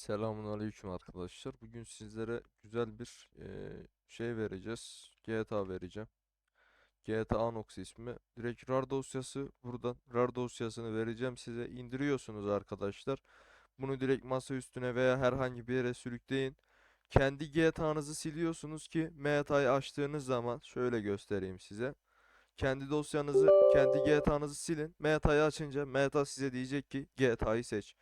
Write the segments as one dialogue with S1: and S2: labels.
S1: Selamünaleyküm arkadaşlar. Bugün sizlere güzel bir eee, şey vereceğiz. GTA vereceğim. GTA Anox ismi. Direkt RAR dosyası buradan RAR dosyasını vereceğim size. indiriyorsunuz arkadaşlar. Bunu direkt masa üstüne veya herhangi bir yere sürükleyin. Kendi GTA'nızı siliyorsunuz ki MTA'yı açtığınız zaman şöyle göstereyim size. Kendi dosyanızı, kendi GTA'nızı silin. MTA'yı açınca MTA size diyecek ki GTA'yı seç.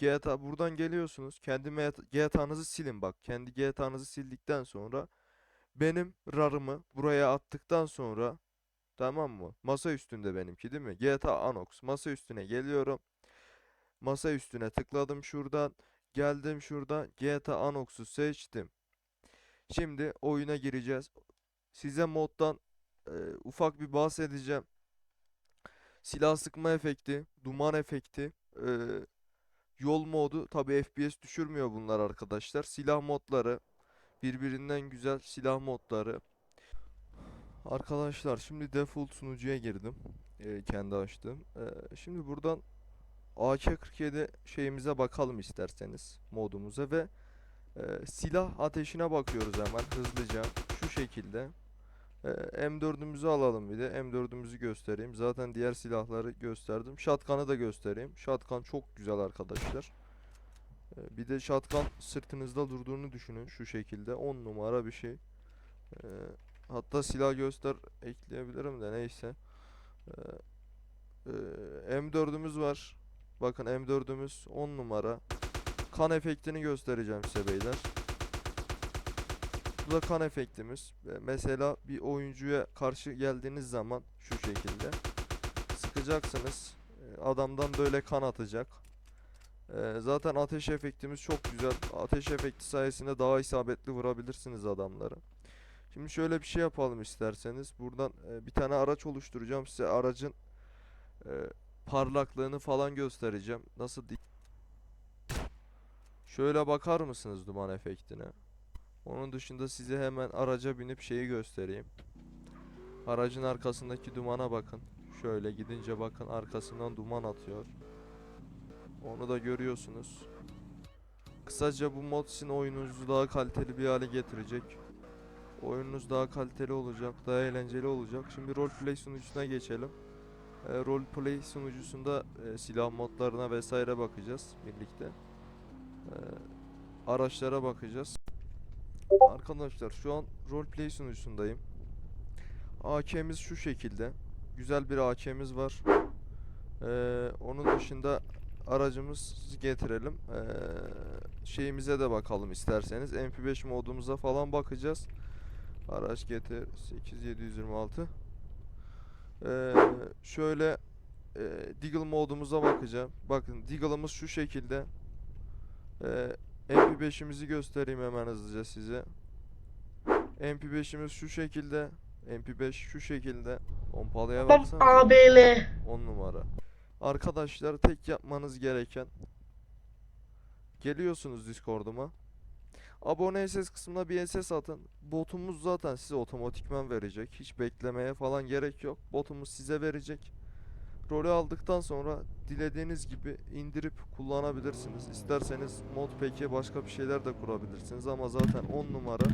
S1: GTA buradan geliyorsunuz. Kendi GTA'nızı silin bak. Kendi GTA'nızı sildikten sonra benim RAR'ımı buraya attıktan sonra tamam mı? Masa üstünde benimki değil mi? GTA Anox. Masa üstüne geliyorum. Masa üstüne tıkladım şuradan. Geldim şuradan. GTA Anox'u seçtim. Şimdi oyuna gireceğiz. Size moddan e, ufak bir bahsedeceğim. Silah sıkma efekti, duman efekti, e, Yol modu tabi FPS düşürmüyor bunlar arkadaşlar. Silah modları birbirinden güzel silah modları. Arkadaşlar şimdi default sunucuya girdim. Ee, kendi açtım. Ee, şimdi buradan AK-47 şeyimize bakalım isterseniz modumuza ve e, silah ateşine bakıyoruz hemen hızlıca şu şekilde. Ee, M4'ümüzü alalım bir de. M4'ümüzü göstereyim. Zaten diğer silahları gösterdim. Shotgun'ı da göstereyim. Shotgun çok güzel arkadaşlar. Ee, Bir de shotgun sırtınızda durduğunu düşünün şu şekilde 10 numara bir şey. Ee, hatta silah göster ekleyebilirim de neyse. E, M4'ümüz var. Bakın M4'ümüz 10 numara. Kan efektini göstereceğim size beyler. Da kan efektimiz. Mesela bir oyuncuya karşı geldiğiniz zaman şu şekilde sıkacaksınız. Ee, Adamdan böyle kan atacak. Ee, zaten ateş efektimiz çok güzel. Ateş efekti sayesinde daha isabetli vurabilirsiniz adamları. Şimdi şöyle bir şey yapalım isterseniz. Buradan e, bir tane araç oluşturacağım. Size aracın e, parlaklığını falan göstereceğim. Nasıl Şöyle bakar mısınız duman efektine? Onun dışında size hemen araca binip şeyi göstereyim. Aracın arkasındaki dumana bakın. Şöyle gidince bakın arkasından duman atıyor. Onu da görüyorsunuz. Kısaca bu mod sizin oyununuzu daha kaliteli bir hale getirecek. Oyununuz daha kaliteli olacak, daha eğlenceli olacak. Şimdi roleplay sunucusuna geçelim. E, roleplay sunucusunda e, silah modlarına vesaire bakacağız birlikte. E, araçlara bakacağız. Arkadaşlar şu an roleplay sunucusundayım. AK'miz şu şekilde. Güzel bir AK'miz var. Ee, onun dışında aracımızı getirelim. Ee, şeyimize de bakalım isterseniz. MP5 modumuza falan bakacağız. Araç getir 8726. Ee, şöyle e, Deagle modumuza bakacağım. Bakın Deagle'ımız şu şekilde. Ee, MP5'imizi göstereyim hemen hızlıca size. MP5'imiz şu şekilde. MP5 şu şekilde. Pompalıya
S2: Bam
S1: baksanıza.
S2: ABL.
S1: 10 numara. Arkadaşlar tek yapmanız gereken geliyorsunuz Discord'uma. Abone SS kısmına bir SS atın. Botumuz zaten size otomatikman verecek. Hiç beklemeye falan gerek yok. Botumuz size verecek. Rolü aldıktan sonra dilediğiniz gibi indirip kullanabilirsiniz. İsterseniz mod peki başka bir şeyler de kurabilirsiniz ama zaten 10 numara